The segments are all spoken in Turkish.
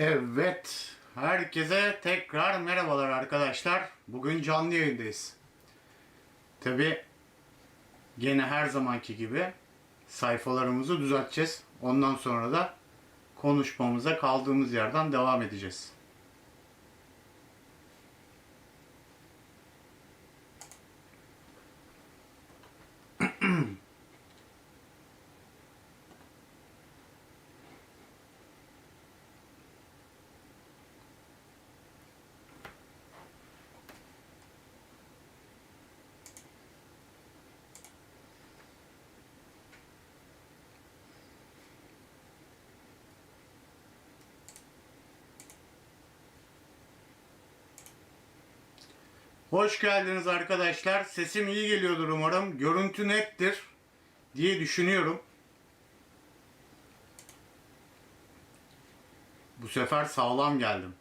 Evet, herkese tekrar merhabalar arkadaşlar. Bugün canlı yayındayız. Tabi gene her zamanki gibi sayfalarımızı düzelteceğiz. Ondan sonra da konuşmamıza kaldığımız yerden devam edeceğiz. Hoş geldiniz arkadaşlar. Sesim iyi geliyordur umarım. Görüntü nettir diye düşünüyorum. Bu sefer sağlam geldim.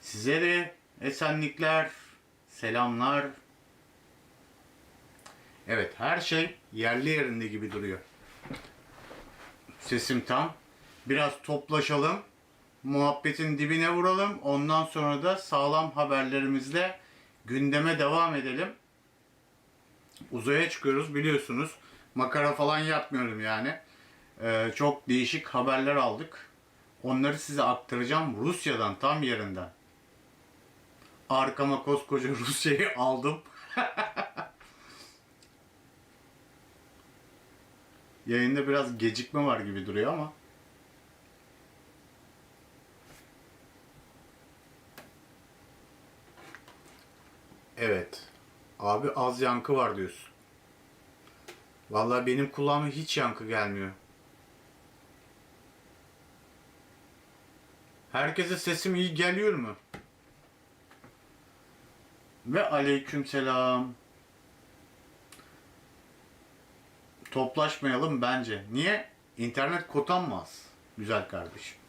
Size de esenlikler, selamlar. Evet, her şey yerli yerinde gibi duruyor. Sesim tam. Biraz toplaşalım muhabbetin dibine vuralım. Ondan sonra da sağlam haberlerimizle gündeme devam edelim. Uzaya çıkıyoruz biliyorsunuz. Makara falan yapmıyorum yani. Ee, çok değişik haberler aldık. Onları size aktaracağım Rusya'dan tam yerinden. Arkama koskoca Rusya'yı aldım. Yayında biraz gecikme var gibi duruyor ama. Evet. Abi az yankı var diyorsun. Vallahi benim kulağıma hiç yankı gelmiyor. Herkese sesim iyi geliyor mu? Ve aleykümselam. Toplaşmayalım bence. Niye? İnternet kotam mı az? Güzel kardeşim.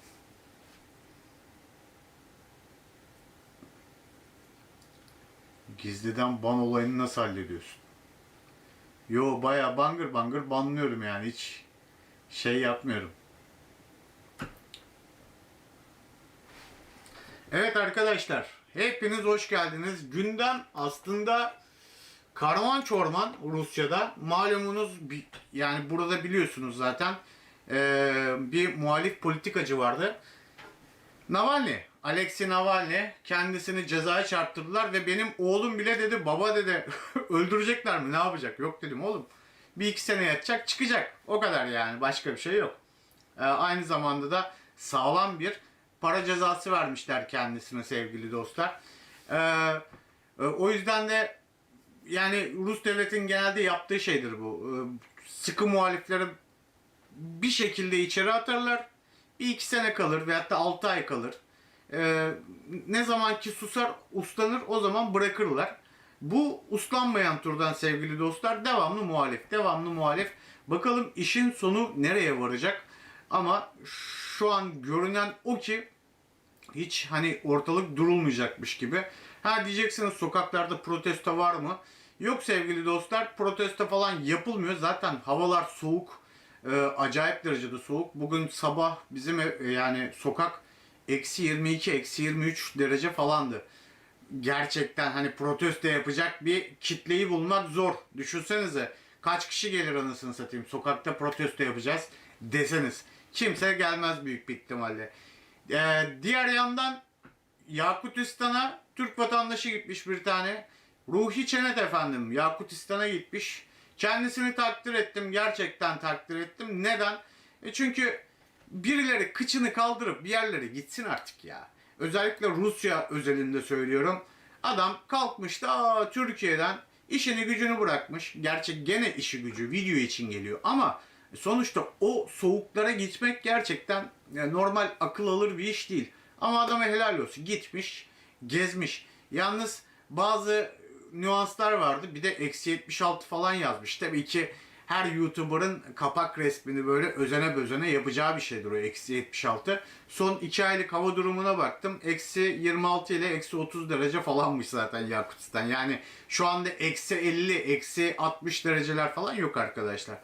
Gizliden ban olayını nasıl hallediyorsun? Yo baya bangır bangır banlıyorum yani hiç şey yapmıyorum. Evet arkadaşlar hepiniz hoş geldiniz. Gündem aslında karman çorman Rusya'da. Malumunuz yani burada biliyorsunuz zaten bir muhalif politikacı vardı. Navalny, Alexei Navalny kendisini cezaya çarptırdılar ve benim oğlum bile dedi baba dedi öldürecekler mi ne yapacak? Yok dedim oğlum bir iki sene yatacak çıkacak o kadar yani başka bir şey yok. Ee, aynı zamanda da sağlam bir para cezası vermişler kendisine sevgili dostlar. Ee, e, o yüzden de yani Rus devletin genelde yaptığı şeydir bu. Ee, sıkı muhalifleri bir şekilde içeri atarlar. Bir iki sene kalır veyahut da altı ay kalır. Ee, ne zaman ki susar, uslanır o zaman bırakırlar. Bu uslanmayan turdan sevgili dostlar devamlı muhalif, devamlı muhalif. Bakalım işin sonu nereye varacak? Ama şu an görünen o ki hiç hani ortalık durulmayacakmış gibi. Ha diyeceksiniz sokaklarda protesto var mı? Yok sevgili dostlar protesto falan yapılmıyor. Zaten havalar soğuk. Ee, acayip derecede soğuk. Bugün sabah bizim ev- yani sokak eksi 22, eksi 23 derece falandı. Gerçekten hani protesto yapacak bir kitleyi bulmak zor. Düşünsenize kaç kişi gelir anasını satayım sokakta protesto yapacağız deseniz. Kimse gelmez büyük bir ihtimalle. Ee, diğer yandan Yakutistan'a Türk vatandaşı gitmiş bir tane. Ruhi Çenet efendim Yakutistan'a gitmiş. Kendisini takdir ettim. Gerçekten takdir ettim. Neden? E çünkü birileri kıçını kaldırıp bir yerlere gitsin artık ya. Özellikle Rusya özelinde söylüyorum. Adam kalkmış da Türkiye'den işini gücünü bırakmış. Gerçi gene işi gücü video için geliyor ama sonuçta o soğuklara gitmek gerçekten e, normal akıl alır bir iş değil. Ama adama helal olsun. Gitmiş, gezmiş. Yalnız bazı nüanslar vardı. Bir de eksi 76 falan yazmış. Tabii ki her YouTuber'ın kapak resmini böyle özene bözene yapacağı bir şeydir o eksi 76. Son 2 aylık hava durumuna baktım. Eksi 26 ile eksi 30 derece falanmış zaten Yakutistan. Yani şu anda eksi 50, eksi 60 dereceler falan yok arkadaşlar.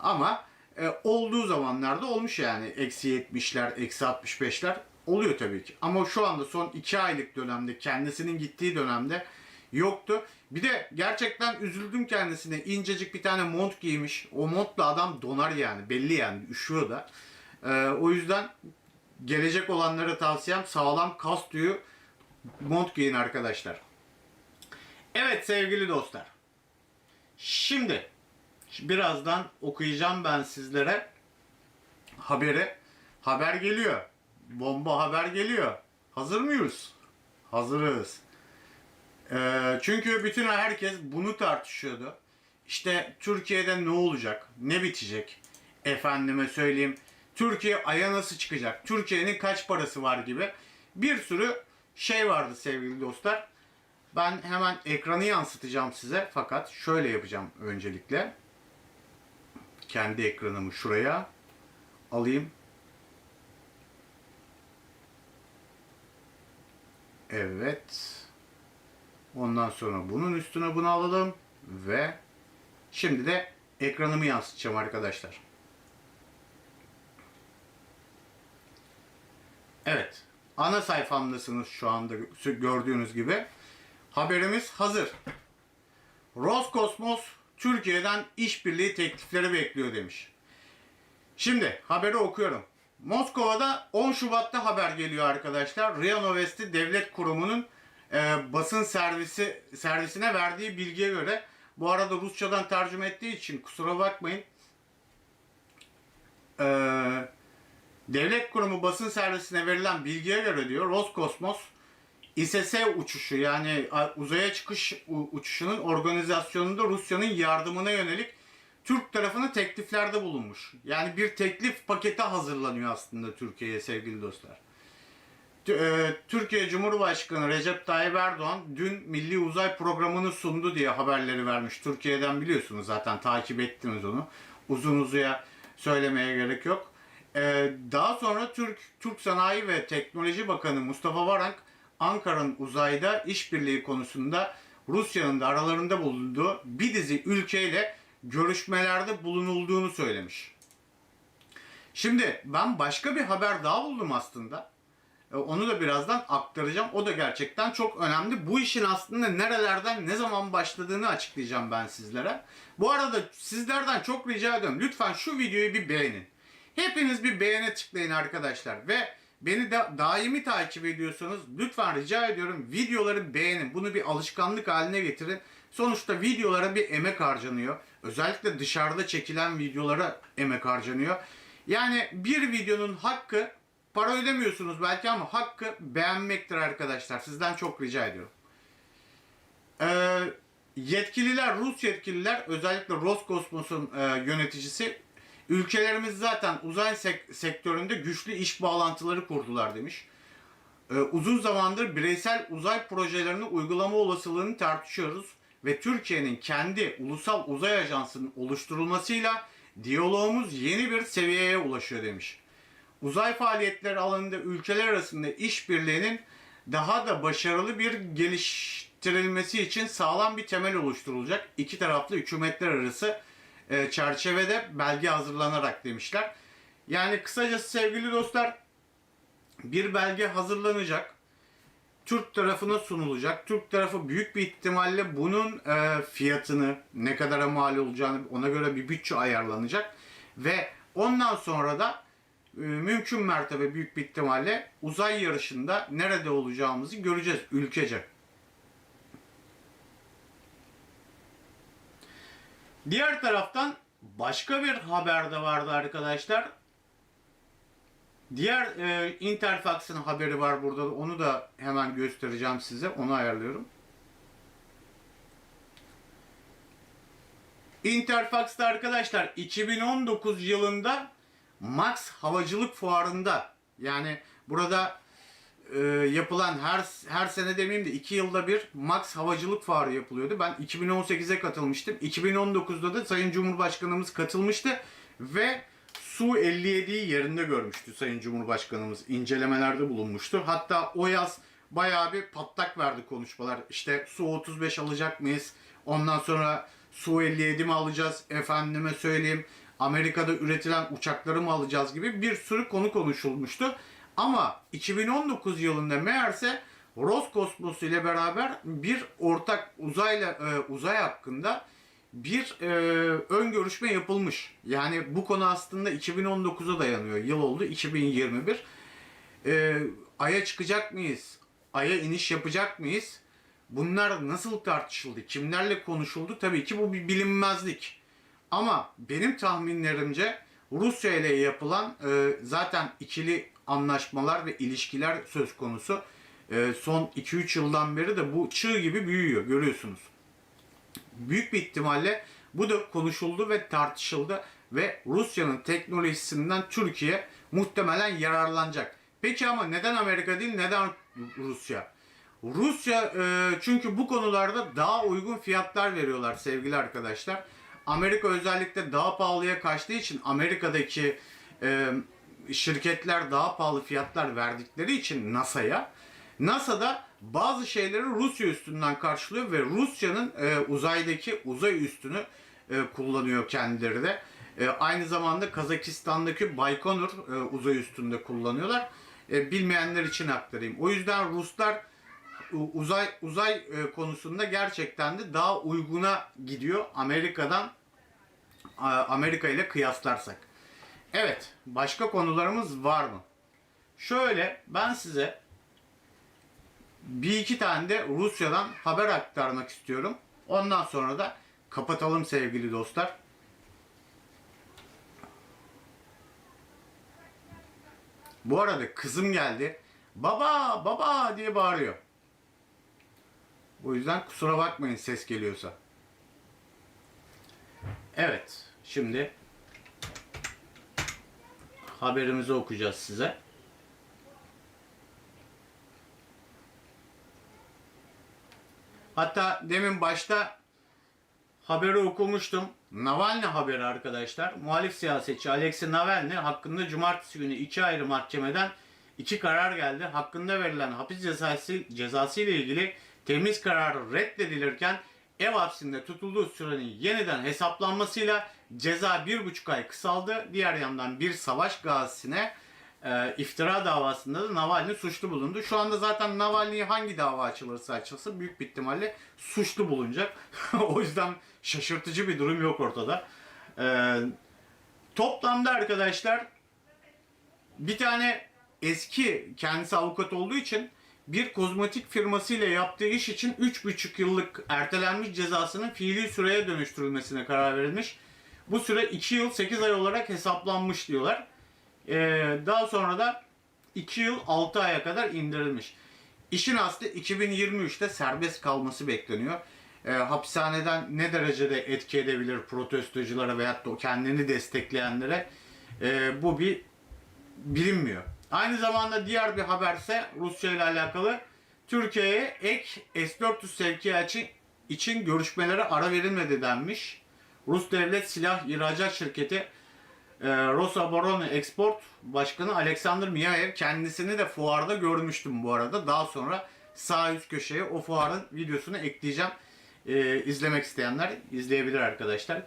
Ama e, olduğu zamanlarda olmuş yani. Eksi 70'ler, eksi 65'ler oluyor tabii ki. Ama şu anda son 2 aylık dönemde kendisinin gittiği dönemde yoktu. Bir de gerçekten üzüldüm kendisine. İncecik bir tane mont giymiş. O montla adam donar yani. Belli yani. Üşüyor da. Ee, o yüzden gelecek olanlara tavsiyem sağlam kas tüyü mont giyin arkadaşlar. Evet sevgili dostlar. Şimdi birazdan okuyacağım ben sizlere haberi. Haber geliyor. Bomba haber geliyor. Hazır mıyız? Hazırız. Ee, çünkü bütün herkes bunu tartışıyordu. İşte Türkiye'de ne olacak? Ne bitecek? Efendime söyleyeyim. Türkiye aya nasıl çıkacak? Türkiye'nin kaç parası var gibi bir sürü şey vardı sevgili dostlar. Ben hemen ekranı yansıtacağım size fakat şöyle yapacağım öncelikle. Kendi ekranımı şuraya alayım. Evet. Ondan sonra bunun üstüne bunu alalım ve şimdi de ekranımı yansıtacağım arkadaşlar. Evet. Ana sayfamdasınız şu anda gördüğünüz gibi. Haberimiz hazır. Roskosmos Türkiye'den işbirliği teklifleri bekliyor demiş. Şimdi haberi okuyorum. Moskova'da 10 Şubat'ta haber geliyor arkadaşlar. RIA Novosti Devlet Kurumu'nun e, basın servisi servisine verdiği bilgiye göre bu arada Rusçadan tercüme ettiği için kusura bakmayın. Eee Devlet kurumu basın servisine verilen bilgiye göre diyor Roskosmos İSS uçuşu yani uzaya çıkış uçuşunun organizasyonunda Rusya'nın yardımına yönelik Türk tarafına tekliflerde bulunmuş. Yani bir teklif paketi hazırlanıyor aslında Türkiye'ye sevgili dostlar. E, Türkiye Cumhurbaşkanı Recep Tayyip Erdoğan dün Milli Uzay Programı'nı sundu diye haberleri vermiş. Türkiye'den biliyorsunuz zaten takip ettiniz onu. Uzun uzuya söylemeye gerek yok. Ee, daha sonra Türk Türk Sanayi ve Teknoloji Bakanı Mustafa Varank Ankara'nın uzayda işbirliği konusunda Rusya'nın da aralarında bulunduğu bir dizi ülkeyle görüşmelerde bulunulduğunu söylemiş. Şimdi ben başka bir haber daha buldum aslında. Ee, Onu da birazdan aktaracağım. O da gerçekten çok önemli. Bu işin aslında nerelerden, ne zaman başladığını açıklayacağım ben sizlere. Bu arada sizlerden çok rica ediyorum. Lütfen şu videoyu bir beğenin. Hepiniz bir beğene tıklayın arkadaşlar ve beni de daimi takip ediyorsanız lütfen rica ediyorum videoları beğenin. Bunu bir alışkanlık haline getirin. Sonuçta videolara bir emek harcanıyor. Özellikle dışarıda çekilen videolara emek harcanıyor. Yani bir videonun hakkı para ödemiyorsunuz belki ama hakkı beğenmektir arkadaşlar. Sizden çok rica ediyorum. Ee, yetkililer, Rus yetkililer özellikle Roskosmos'un e, yöneticisi ülkelerimiz zaten uzay sek- sektöründe güçlü iş bağlantıları kurdular demiş. Ee, uzun zamandır bireysel uzay projelerini uygulama olasılığını tartışıyoruz ve Türkiye'nin kendi ulusal uzay ajansının oluşturulmasıyla diyalogumuz yeni bir seviyeye ulaşıyor demiş. Uzay faaliyetleri alanında ülkeler arasında işbirliğinin daha da başarılı bir geliştirilmesi için sağlam bir temel oluşturulacak. İki taraflı hükümetler arası e, çerçevede belge hazırlanarak demişler. Yani kısacası sevgili dostlar bir belge hazırlanacak. Türk tarafına sunulacak. Türk tarafı büyük bir ihtimalle bunun e, fiyatını ne kadara mal olacağını ona göre bir bütçe ayarlanacak. Ve ondan sonra da mümkün mertebe büyük bir ihtimalle uzay yarışında nerede olacağımızı göreceğiz ülkece. Diğer taraftan başka bir haber de vardı arkadaşlar. Diğer e, Interfax'ın haberi var burada. Onu da hemen göstereceğim size. Onu ayarlıyorum. Interfax'ta arkadaşlar 2019 yılında Max Havacılık Fuarı'nda yani burada e, yapılan her her sene demeyeyim de 2 yılda bir Max Havacılık Fuarı yapılıyordu. Ben 2018'e katılmıştım. 2019'da da Sayın Cumhurbaşkanımız katılmıştı ve Su 57'yi yerinde görmüştü Sayın Cumhurbaşkanımız. incelemelerde bulunmuştu. Hatta o yaz bayağı bir patlak verdi konuşmalar. İşte Su 35 alacak mıyız? Ondan sonra Su 57 mi alacağız? Efendime söyleyeyim. Amerika'da üretilen uçakları mı alacağız gibi bir sürü konu konuşulmuştu. Ama 2019 yılında meğerse Roskosmos ile beraber bir ortak uzayla e, uzay hakkında bir e, ön görüşme yapılmış. Yani bu konu aslında 2019'a dayanıyor. Yıl oldu 2021. E, Ay'a çıkacak mıyız? Ay'a iniş yapacak mıyız? Bunlar nasıl tartışıldı? Kimlerle konuşuldu? Tabii ki bu bir bilinmezlik. Ama benim tahminlerimce Rusya ile yapılan e, zaten ikili anlaşmalar ve ilişkiler söz konusu. E, son 2-3 yıldan beri de bu çığ gibi büyüyor görüyorsunuz. Büyük bir ihtimalle bu da konuşuldu ve tartışıldı ve Rusya'nın teknolojisinden Türkiye muhtemelen yararlanacak. Peki ama neden Amerika değil, neden Rusya? Rusya e, çünkü bu konularda daha uygun fiyatlar veriyorlar sevgili arkadaşlar. Amerika özellikle daha pahalıya kaçtığı için Amerika'daki e, şirketler daha pahalı fiyatlar verdikleri için NASA'ya NASA'da bazı şeyleri Rusya üstünden karşılıyor ve Rusya'nın e, uzaydaki uzay üstünü e, kullanıyor kendileri de. E, aynı zamanda Kazakistan'daki Baykonur e, uzay üstünde kullanıyorlar. E, bilmeyenler için aktarayım. O yüzden Ruslar uzay uzay e, konusunda gerçekten de daha uyguna gidiyor Amerika'dan Amerika ile kıyaslarsak. Evet, başka konularımız var mı? Şöyle ben size bir iki tane de Rusya'dan haber aktarmak istiyorum. Ondan sonra da kapatalım sevgili dostlar. Bu arada kızım geldi. Baba baba diye bağırıyor. O yüzden kusura bakmayın ses geliyorsa. Evet şimdi haberimizi okuyacağız size. Hatta demin başta haberi okumuştum. Navalny haberi arkadaşlar. Muhalif siyasetçi Alexei Navalny hakkında cumartesi günü iki ayrı mahkemeden iki karar geldi. Hakkında verilen hapis cezası, cezası ile ilgili temiz kararı reddedilirken ev hapsinde tutulduğu sürenin yeniden hesaplanmasıyla ceza bir buçuk ay kısaldı. Diğer yandan bir savaş gazisine e, iftira davasında da Navalny suçlu bulundu. Şu anda zaten Navalny'ye hangi dava açılırsa açılsın büyük bir ihtimalle suçlu bulunacak. o yüzden şaşırtıcı bir durum yok ortada. E, toplamda arkadaşlar bir tane eski kendisi avukat olduğu için bir kozmetik firmasıyla yaptığı iş için 3,5 yıllık ertelenmiş cezasının fiili süreye dönüştürülmesine karar verilmiş. Bu süre 2 yıl 8 ay olarak hesaplanmış diyorlar. Ee, daha sonra da 2 yıl 6 aya kadar indirilmiş. İşin aslı 2023'te serbest kalması bekleniyor. Ee, hapishaneden ne derecede etki edebilir protestoculara veyahut da kendini destekleyenlere ee, bu bir bilinmiyor. Aynı zamanda diğer bir haberse Rusya ile alakalı Türkiye'ye ek S-400 sevkiyatı için görüşmelere ara verilmedi denmiş. Rus Devlet Silah İhracat Şirketi e, Rosaboron'u Export Başkanı Alexander Miyaev kendisini de fuarda görmüştüm bu arada. Daha sonra sağ üst köşeye o fuarın videosunu ekleyeceğim. E, izlemek isteyenler izleyebilir arkadaşlar.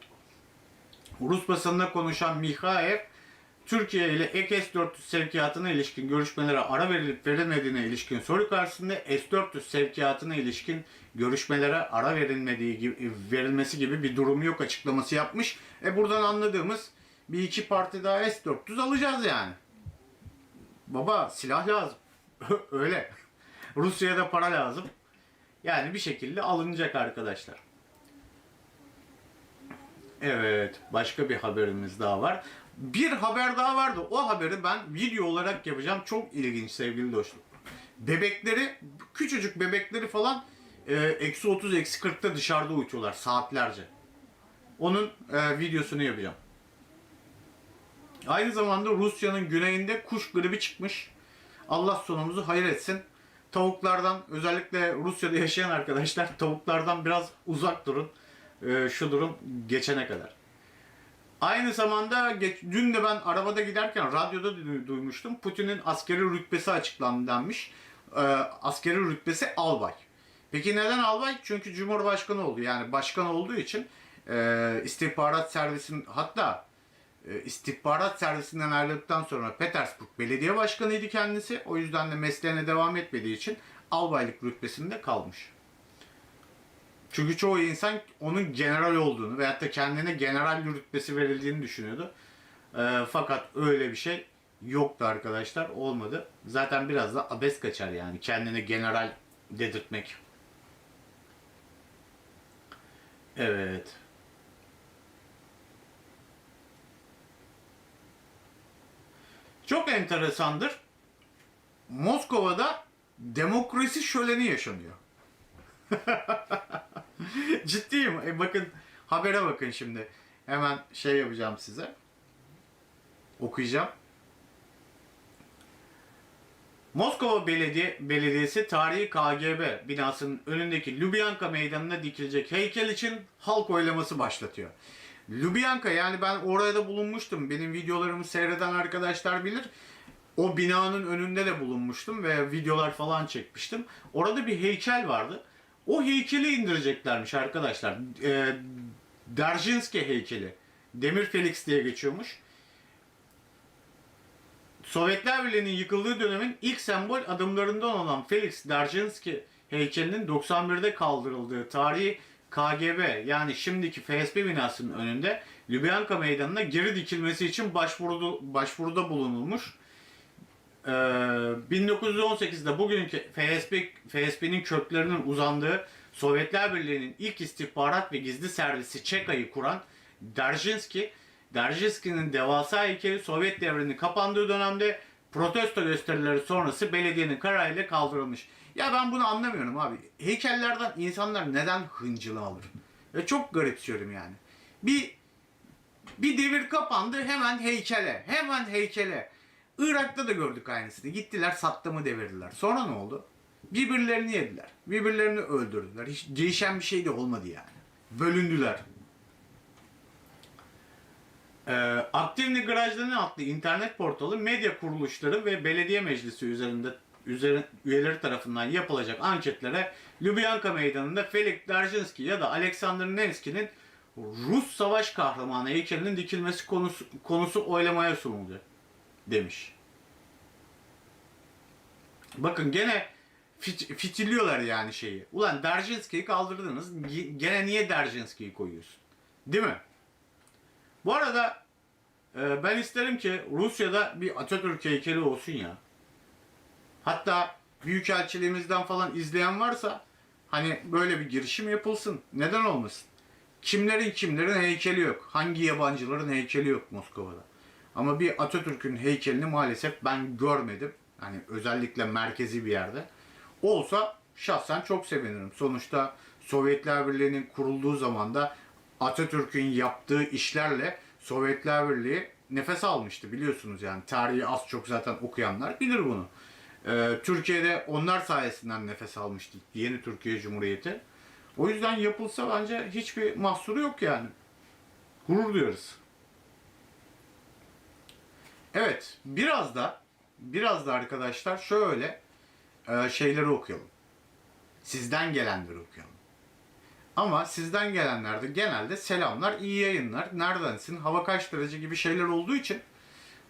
Rus basınında konuşan Mihaev Türkiye ile ek S-400 sevkiyatına ilişkin görüşmelere ara verilip verilmediğine ilişkin soru karşısında S-400 sevkiyatına ilişkin görüşmelere ara verilmediği gibi, verilmesi gibi bir durum yok açıklaması yapmış. E buradan anladığımız bir iki parti daha S-400 alacağız yani. Baba silah lazım. Öyle. Rusya'ya da para lazım. Yani bir şekilde alınacak arkadaşlar. Evet, başka bir haberimiz daha var. Bir haber daha vardı. O haberi ben video olarak yapacağım. Çok ilginç sevgili dostum. Bebekleri, küçücük bebekleri falan e, eksi 30, eksi 40'ta dışarıda uyutuyorlar saatlerce. Onun e, videosunu yapacağım. Aynı zamanda Rusya'nın güneyinde kuş gribi çıkmış. Allah sonumuzu hayır etsin. Tavuklardan özellikle Rusya'da yaşayan arkadaşlar tavuklardan biraz uzak durun. E, şu durum geçene kadar. Aynı zamanda geç, dün de ben arabada giderken radyoda du- duymuştum. Putin'in askeri rütbesi açıklandı denmiş. Ee, askeri rütbesi albay. Peki neden albay? Çünkü Cumhurbaşkanı oldu. Yani başkan olduğu için e, istihbarat servisinin hatta e, istihbarat servisinden ayrıldıktan sonra Petersburg Belediye Başkanıydı kendisi. O yüzden de mesleğine devam etmediği için albaylık rütbesinde kalmış. Çünkü çoğu insan onun general olduğunu veyahut da kendine general rütbesi verildiğini düşünüyordu. Ee, fakat öyle bir şey yoktu arkadaşlar. Olmadı. Zaten biraz da abes kaçar yani. Kendine general dedirtmek. Evet. Çok enteresandır. Moskova'da demokrasi şöleni yaşanıyor. Ciddiyim. E bakın habere bakın şimdi. Hemen şey yapacağım size. Okuyacağım. Moskova Belediye Belediyesi tarihi KGB binasının önündeki Lubyanka Meydanı'na dikilecek heykel için halk oylaması başlatıyor. Lubyanka yani ben orada bulunmuştum. Benim videolarımı seyreden arkadaşlar bilir. O binanın önünde de bulunmuştum ve videolar falan çekmiştim. Orada bir heykel vardı. O heykeli indireceklermiş arkadaşlar. E, Derzhinski heykeli. Demir Felix diye geçiyormuş. Sovyetler Birliği'nin yıkıldığı dönemin ilk sembol adımlarından olan Felix Derzhinski heykelinin 91'de kaldırıldığı tarihi KGB yani şimdiki FSB binasının önünde Lubyanka Meydanı'na geri dikilmesi için başvuruda, başvuruda bulunulmuş. Ee, 1918'de bugünkü FSB, FSB'nin köklerinin uzandığı Sovyetler Birliği'nin ilk istihbarat ve gizli servisi ÇEKA'yı kuran Derzhinski, Derzhinski'nin devasa heykeli Sovyet devrinin kapandığı dönemde protesto gösterileri sonrası belediyenin kararıyla kaldırılmış. Ya ben bunu anlamıyorum abi. Heykellerden insanlar neden hıncını alır? Ve çok garipsiyorum yani. Bir bir devir kapandı hemen heykele. Hemen heykele. Irak'ta da gördük aynısını. Gittiler Saddam'ı devirdiler. Sonra ne oldu? Birbirlerini yediler. Birbirlerini öldürdüler. Hiç değişen bir şey de olmadı yani. Bölündüler. Ee, Aktivni Garajları adlı internet portalı medya kuruluşları ve belediye meclisi üzerinde üzeri, üyeleri tarafından yapılacak anketlere Lubyanka Meydanı'nda Felix Derzhinski ya da Alexander Nevski'nin Rus savaş kahramanı heykelinin dikilmesi konusu, konusu oylamaya sunuldu demiş. Bakın gene fit, fitiliyorlar yani şeyi. Ulan Derzhinski'yi kaldırdınız. Gene niye Derzhinski'yi koyuyorsun? Değil mi? Bu arada e, ben isterim ki Rusya'da bir Atatürk heykeli olsun ya. Hatta Büyükelçiliğimizden falan izleyen varsa hani böyle bir girişim yapılsın. Neden olmasın? Kimlerin kimlerin heykeli yok. Hangi yabancıların heykeli yok Moskova'da. Ama bir Atatürk'ün heykelini maalesef ben görmedim. Hani özellikle merkezi bir yerde. Olsa şahsen çok sevinirim. Sonuçta Sovyetler Birliği'nin kurulduğu zamanda Atatürk'ün yaptığı işlerle Sovyetler Birliği nefes almıştı biliyorsunuz yani. Tarihi az çok zaten okuyanlar bilir bunu. Ee, Türkiye'de onlar sayesinden nefes almıştı yeni Türkiye Cumhuriyeti. O yüzden yapılsa bence hiçbir mahsuru yok yani. Gurur duyuyoruz. Evet, biraz da biraz da arkadaşlar şöyle e, şeyleri okuyalım. Sizden gelenleri okuyalım. Ama sizden gelenlerde genelde selamlar, iyi yayınlar, neredensin, hava kaç derece gibi şeyler olduğu için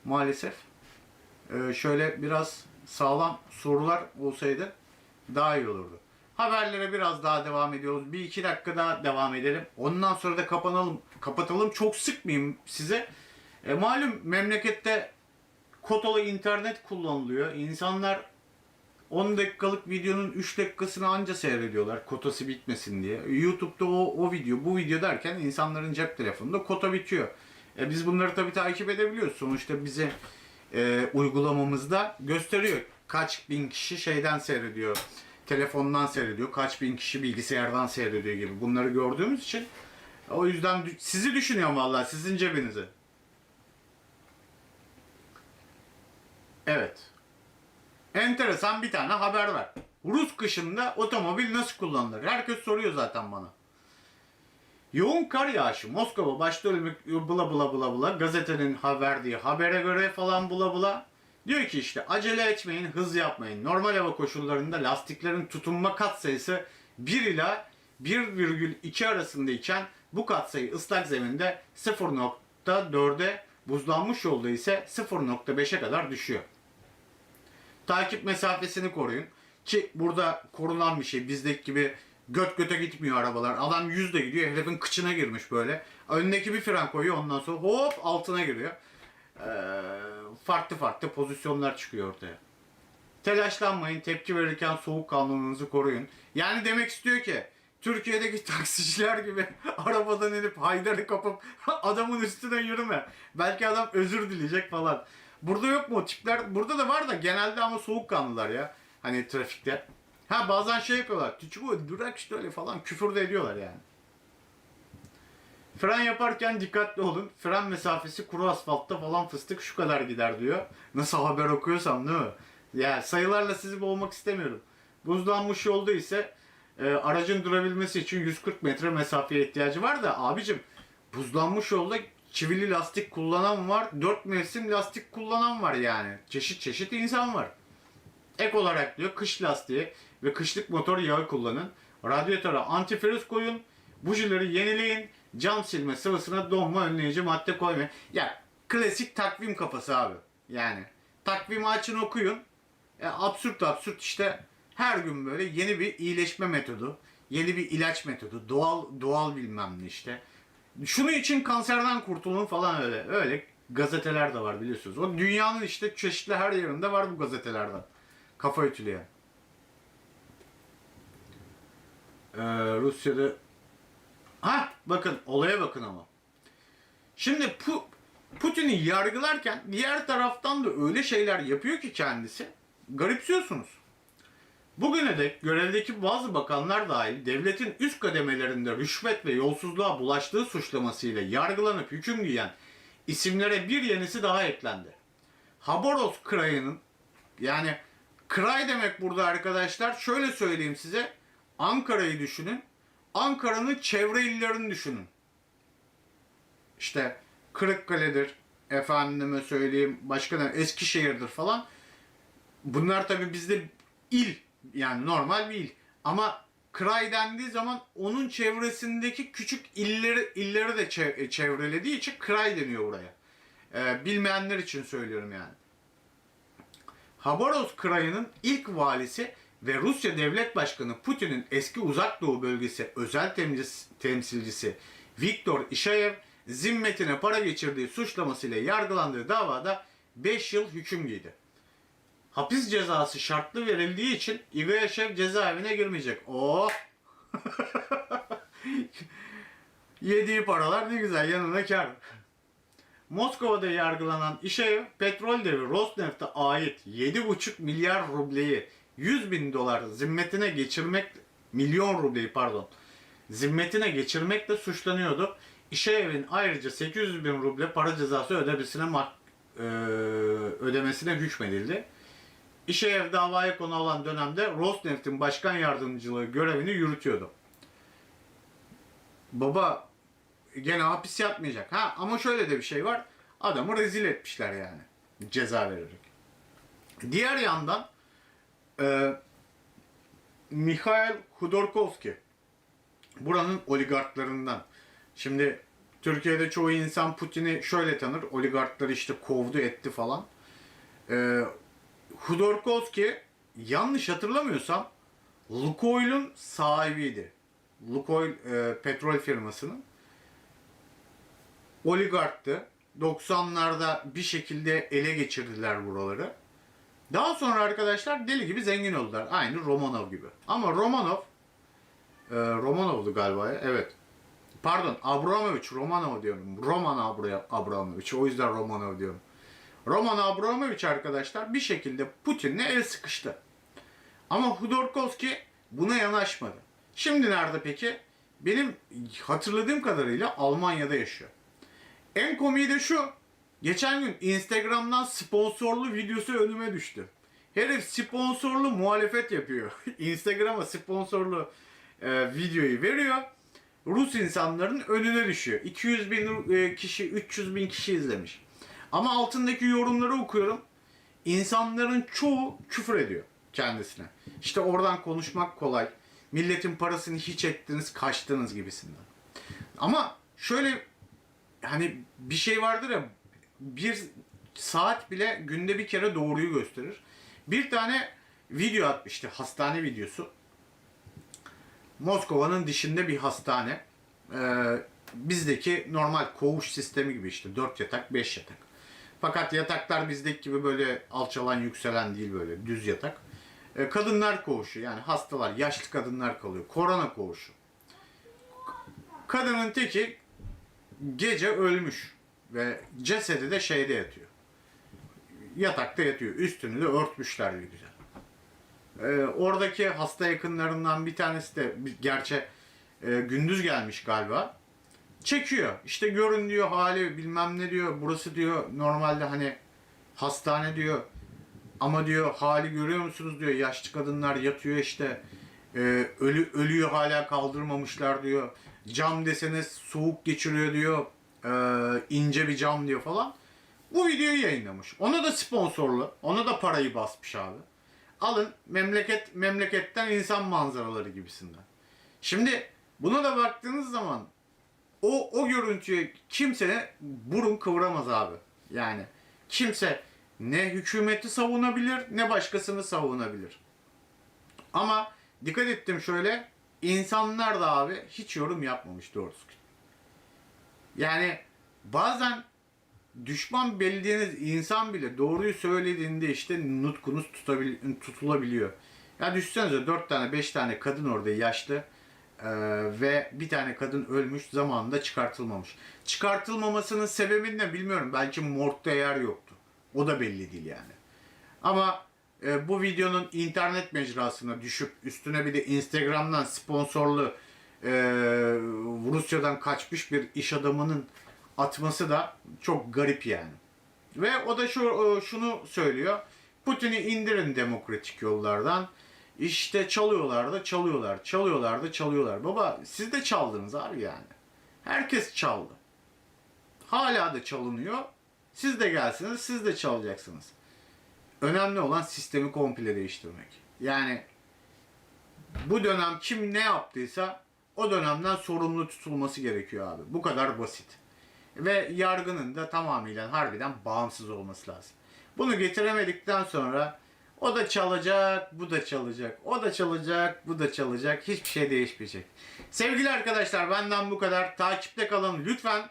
maalesef e, şöyle biraz sağlam sorular olsaydı daha iyi olurdu. Haberlere biraz daha devam ediyoruz. Bir iki dakika daha devam edelim. Ondan sonra da kapanalım, kapatalım. Çok sıkmayayım size. E, malum memlekette kotalı internet kullanılıyor. İnsanlar 10 dakikalık videonun 3 dakikasını anca seyrediyorlar kotası bitmesin diye. YouTube'da o, o video bu video derken insanların cep telefonunda kota bitiyor. E biz bunları tabii takip edebiliyoruz. Sonuçta bize e, uygulamamızda gösteriyor. Kaç bin kişi şeyden seyrediyor. Telefondan seyrediyor. Kaç bin kişi bilgisayardan seyrediyor gibi. Bunları gördüğümüz için o yüzden sizi düşünüyorum vallahi sizin cebinizi. Evet. Enteresan bir tane haber var. Rus kışında otomobil nasıl kullanılır? Herkes soruyor zaten bana. Yoğun kar yağışı Moskova başta ölmek bula bula bula bula gazetenin verdiği habere göre falan bula bula diyor ki işte acele etmeyin hız yapmayın. Normal hava koşullarında lastiklerin tutunma katsayısı 1 ila 1,2 arasındayken bu katsayı ıslak zeminde 0.4'e Buzlanmış yolda ise 0.5'e kadar düşüyor. Takip mesafesini koruyun. Ki burada korunan bir şey. Bizdeki gibi göt göte gitmiyor arabalar. Adam yüzde gidiyor. Herifin kıçına girmiş böyle. Önündeki bir fren koyuyor. Ondan sonra hop altına giriyor. Ee, farklı farklı pozisyonlar çıkıyor ortaya. Telaşlanmayın. Tepki verirken soğukkanlılığınızı koruyun. Yani demek istiyor ki Türkiye'deki taksiciler gibi arabadan inip haydarı kapıp adamın üstüne yürüme. Belki adam özür dileyecek falan. Burada yok mu o tipler? Burada da var da genelde ama soğukkanlılar ya. Hani trafikte. Ha bazen şey yapıyorlar. Tüçü durak işte öyle falan küfür de ediyorlar yani. Fren yaparken dikkatli olun. Fren mesafesi kuru asfaltta falan fıstık şu kadar gider diyor. Nasıl haber okuyorsam değil mi? Ya sayılarla sizi boğmak istemiyorum. Buzlanmış yolda ise e, aracın durabilmesi için 140 metre mesafeye ihtiyacı var da abicim buzlanmış yolda çivili lastik kullanan var. 4 mevsim lastik kullanan var yani. Çeşit çeşit insan var. Ek olarak diyor kış lastiği ve kışlık motor yağı kullanın. Radyatöre antifriz koyun. Bujileri yenileyin. Cam silme sıvısına donma önleyici madde koymayın. Ya klasik takvim kafası abi. Yani takvimi açın okuyun. E, absürt absürt işte her gün böyle yeni bir iyileşme metodu, yeni bir ilaç metodu, doğal doğal bilmem ne işte. Şunu için kanserden kurtulun falan öyle. Öyle gazeteler de var biliyorsunuz. O dünyanın işte çeşitli her yerinde var bu gazetelerden. Kafa ütüleyen. Ee, Rusya'da Ha bakın olaya bakın ama. Şimdi Pu- Putin'i yargılarken diğer taraftan da öyle şeyler yapıyor ki kendisi. Garipsiyorsunuz. Bugüne dek görevdeki bazı bakanlar dahil devletin üst kademelerinde rüşvet ve yolsuzluğa bulaştığı suçlamasıyla yargılanıp hüküm giyen isimlere bir yenisi daha eklendi. Haboros Krayı'nın yani Kray demek burada arkadaşlar şöyle söyleyeyim size Ankara'yı düşünün. Ankara'nın çevre illerini düşünün. İşte Kırıkkale'dir, efendime söyleyeyim başka ne Eskişehir'dir falan. Bunlar tabi bizde il yani normal bir il. Ama Kray dendiği zaman onun çevresindeki küçük illeri illeri de çev- çevrelediği için Kray deniyor buraya. Ee, bilmeyenler için söylüyorum yani. Habarovsk Krayı'nın ilk valisi ve Rusya Devlet Başkanı Putin'in eski Uzak Doğu bölgesi özel temsil- temsilcisi Viktor İşayev zimmetine para geçirdiği suçlamasıyla yargılandığı davada 5 yıl hüküm giydi. Hapis cezası şartlı verildiği için İveyeşev cezaevine girmeyecek. Oh! Yediği paralar ne güzel yanına kar. Moskova'da yargılanan İşev, petrol devi Rosneft'e ait 7,5 milyar rubleyi 100 bin dolar zimmetine geçirmek, milyon rubleyi pardon, zimmetine geçirmekle suçlanıyordu. İşev'in ayrıca 800 bin ruble para cezası ödemesine, ödemesine hükmedildi. İşev davaya konu olan dönemde Rosneft'in başkan yardımcılığı görevini yürütüyordu. Baba gene hapis yatmayacak. Ha ama şöyle de bir şey var. Adamı rezil etmişler yani. Ceza vererek. Diğer yandan e, Mikhail Khodorkovsky buranın oligarklarından. Şimdi Türkiye'de çoğu insan Putin'i şöyle tanır. Oligarkları işte kovdu etti falan. E, Khodorkovsky yanlış hatırlamıyorsam Lukoil'un sahibiydi. Lukoil e, petrol firmasının oligarktı. 90'larda bir şekilde ele geçirdiler buraları. Daha sonra arkadaşlar deli gibi zengin oldular. Aynı Romanov gibi. Ama Romanov e, Romanov'du galiba ya. Evet. Pardon Abramovich Romanov diyorum. Roman Abra- Abramovich. O yüzden Romanov diyorum. Roman Abramovich arkadaşlar bir şekilde Putin'le el sıkıştı. Ama Hodorkovsky buna yanaşmadı. Şimdi nerede peki? Benim hatırladığım kadarıyla Almanya'da yaşıyor. En komiği de şu. Geçen gün Instagram'dan sponsorlu videosu önüme düştü. Herif sponsorlu muhalefet yapıyor. Instagram'a sponsorlu e, videoyu veriyor. Rus insanların önüne düşüyor. 200 bin e, kişi, 300 bin kişi izlemiş. Ama altındaki yorumları okuyorum. İnsanların çoğu küfür ediyor kendisine. İşte oradan konuşmak kolay. Milletin parasını hiç ettiniz, kaçtınız gibisinden. Ama şöyle hani bir şey vardır ya bir saat bile günde bir kere doğruyu gösterir. Bir tane video atmıştı. Hastane videosu. Moskova'nın dışında bir hastane. Ee, bizdeki normal koğuş sistemi gibi işte 4 yatak 5 yatak. Fakat yataklar bizdeki gibi böyle alçalan yükselen değil böyle düz yatak. Ee, kadınlar koğuşu yani hastalar yaşlı kadınlar kalıyor. Korona koğuşu. Kadının teki gece ölmüş ve cesedi de şeyde yatıyor. Yatakta yatıyor. Üstünü de örtmüşler bir güzel. Ee, oradaki hasta yakınlarından bir tanesi de gerçi e, gündüz gelmiş galiba. Çekiyor. İşte görün diyor hali bilmem ne diyor. Burası diyor normalde hani hastane diyor. Ama diyor hali görüyor musunuz diyor. Yaşlı kadınlar yatıyor işte. Ee, ölü ölüyü hala kaldırmamışlar diyor. Cam deseniz soğuk geçiriyor diyor. Ee, ince bir cam diyor falan. Bu videoyu yayınlamış. Ona da sponsorlu. Ona da parayı basmış abi. Alın memleket memleketten insan manzaraları gibisinden. Şimdi buna da baktığınız zaman o o görüntüye kimse burun kıvıramaz abi. Yani kimse ne hükümeti savunabilir ne başkasını savunabilir. Ama dikkat ettim şöyle insanlar da abi hiç yorum yapmamış doğrusu. Yani bazen düşman bildiğiniz insan bile doğruyu söylediğinde işte nutkunuz tutabil- tutulabiliyor. Ya düşünsenize 4 tane 5 tane kadın orada yaşlı e, ve bir tane kadın ölmüş zamanında çıkartılmamış. Çıkartılmamasının sebebini de bilmiyorum. Belki morgda yer yoktu. O da belli değil yani. Ama e, bu videonun internet mecrasına düşüp üstüne bir de Instagram'dan sponsorlu e, Rusya'dan kaçmış bir iş adamının atması da çok garip yani. Ve o da şu şunu söylüyor. Putin'i indirin demokratik yollardan. İşte çalıyorlar da çalıyorlar, çalıyorlar da çalıyorlar. Baba siz de çaldınız abi yani. Herkes çaldı. Hala da çalınıyor. Siz de gelsiniz, siz de çalacaksınız. Önemli olan sistemi komple değiştirmek. Yani bu dönem kim ne yaptıysa o dönemden sorumlu tutulması gerekiyor abi. Bu kadar basit. Ve yargının da tamamıyla harbiden bağımsız olması lazım. Bunu getiremedikten sonra o da çalacak, bu da çalacak, o da çalacak, bu da çalacak. Hiçbir şey değişmeyecek. Sevgili arkadaşlar benden bu kadar. Takipte kalın. Lütfen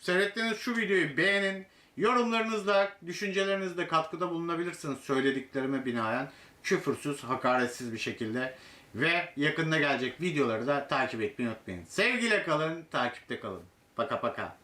seyrettiğiniz şu videoyu beğenin. Yorumlarınızla, düşüncelerinizle katkıda bulunabilirsiniz söylediklerime binaen. Küfürsüz, hakaretsiz bir şekilde. Ve yakında gelecek videoları da takip etmeyi unutmayın. Sevgiyle kalın, takipte kalın. Paka paka.